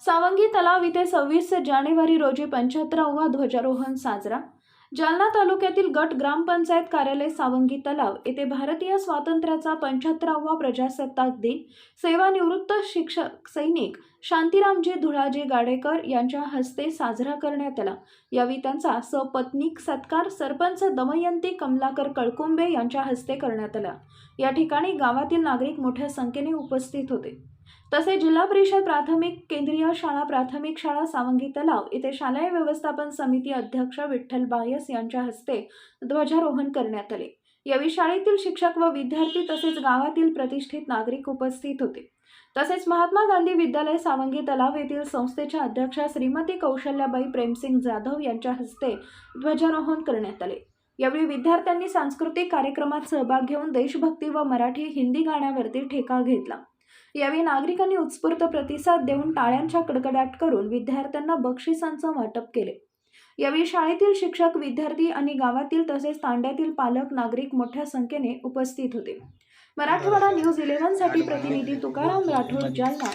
सावंगी तलाव इथे सव्वीस जानेवारी रोजी पंच्याहत्तरावा ध्वजारोहण साजरा. जालना तालुक्यातील गट ग्रामपंचायत कार्यालय सावंगी तलाव येथे भारतीय स्वातंत्र्याचा पंच्याहत्तरावा प्रजासत्ताक दिन. सेवानिवृत्त शिक्षक सैनिक शांतीरामजी धुळाजी गाडेकर यांच्या हस्ते साजरा करण्यात आला. यावेळी त्यांचा सपत्नीक सत्कार सरपंच दमयंती कमलाकर कळकुंबे यांच्या हस्ते करण्यात आला. या ठिकाणी गावातील नागरिक मोठ्या संख्येने उपस्थित होते. तसेच जिल्हा परिषद प्राथमिक केंद्रीय शाळा प्राथमिक शाळा सावंगी तलाव येथे शालेय व्यवस्थापन समिती अध्यक्ष विठ्ठल बायस यांच्या हस्ते ध्वजारोहण करण्यात आले. यावेळी शाळेतील शिक्षक व विद्यार्थी तसेच गावातील प्रतिष्ठित नागरिक उपस्थित होते. तसेच महात्मा गांधी विद्यालय सावंगी तलाव येथील संस्थेच्या अध्यक्षा श्रीमती कौशल्याबाई प्रेमसिंग जाधव यांच्या हस्ते ध्वजारोहण करण्यात आले. यावेळी विद्यार्थ्यांनी सांस्कृतिक कार्यक्रमात सहभाग घेऊन देशभक्ती व मराठी हिंदी गाण्यावरती ठेका घेतला. यावेळी नागरिकांनी उत्स्फूर्त प्रतिसाद देऊन टाळ्यांच्या कडकडाट करून विद्यार्थ्यांना बक्षिसांचं वाटप केले. यावेळी शाळेतील शिक्षक विद्यार्थी आणि गावातील तसेच तांड्यातील पालक नागरिक मोठ्या संख्येने उपस्थित होते. मराठवाडा न्यूज इलेव्हनसाठी प्रतिनिधी तुकाराम राठोड जालना